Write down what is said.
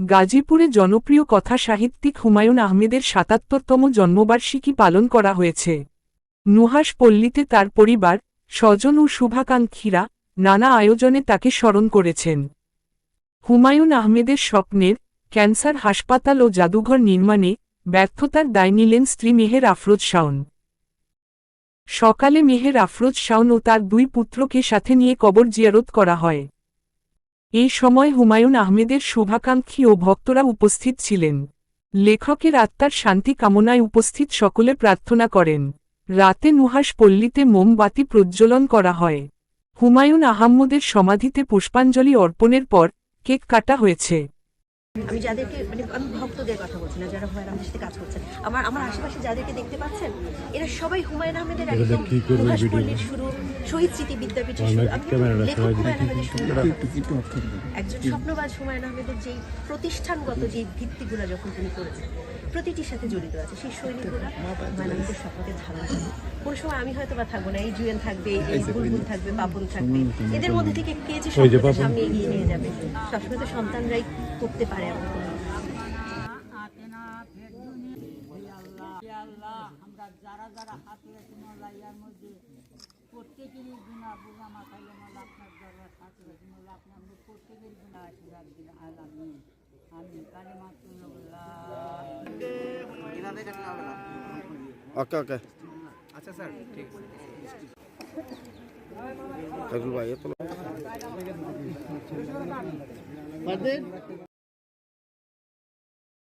গাজীপুরে জনপ্রিয় কথা সাহিত্যিক হুমায়ুন আহমেদের সাতাত্তরতম জন্মবার্ষিকী পালন করা হয়েছে। নুহাস পল্লীতে তার পরিবার, স্বজন ও শুভাকাঙ্ক্ষীরা নানা আয়োজনে তাকে স্মরণ করেছেন। হুমায়ুন আহমেদের স্বপ্নের ক্যান্সার হাসপাতাল ও জাদুঘর নির্মাণে ব্যর্থতার দায় নিলেন স্ত্রী মেহের আফরোজ শাওন। সকালে মেহের আফরোজ শাওন ও তার দুই পুত্রকে সাথে নিয়ে কবর জিয়ারত করা হয়। এই সময় হুমায়ুন আহমেদের শুভাকাঙ্ক্ষী ও ভক্তরা উপস্থিত ছিলেন। লেখকের আত্মার শান্তি কামনায় উপস্থিত সকলে প্রার্থনা করেন। রাতে নুহাস পল্লীতে মোমবাতি প্রজ্বলন করা হয়। হুমায়ুন আহম্মদের সমাধিতে পুষ্পাঞ্জলি অর্পণের পর কেক কাটা হয়েছে। আমি যাদেরকে মানে আমি ভক্তদের কথা বলছি না যারা হুমায়ুন আহমেদের সাথে কাজ করছেন আমার আমার আশেপাশে যাদেরকে দেখতে পাচ্ছেন এরা সবাই হুমায়ুন আহমেদের একদম শুরু। শহীদ স্মৃতি বিদ্যাপীঠের শুরু একজন স্বপ্নবাজ হুমায়ুন আহমেদের যেই প্রতিষ্ঠানগত যে ভিত্তিগুলো যখন তিনি করেছেন প্রতিটির সাথে জড়িত আছে। সেই শৈলীগুলো হুমায়ুন আহমেদের স্বপ্নকে ধারণ করে। কোন সময় আমি হয়তো বা থাকব না এই জুয়েল থাকবে এই বুলবুল থাকবে পাপন থাকবে। এদের মধ্যে থেকে কে যে। সামনে এগিয়ে নিয়ে যাবে সবসময় তো সন্তানরাই করতে পারে এমন আল্লাহ আমরা যারা যারা হাত রেখে মোল্লা ইয়ার মধ্যে প্রত্যেকেরই বোঝা মাথাইলে মোল্লা আপনার দরবার আপনি আমি কালে মাত্র ওকে ওকে। আচ্ছা স্যার ঠিক সাইফুল ভাই এত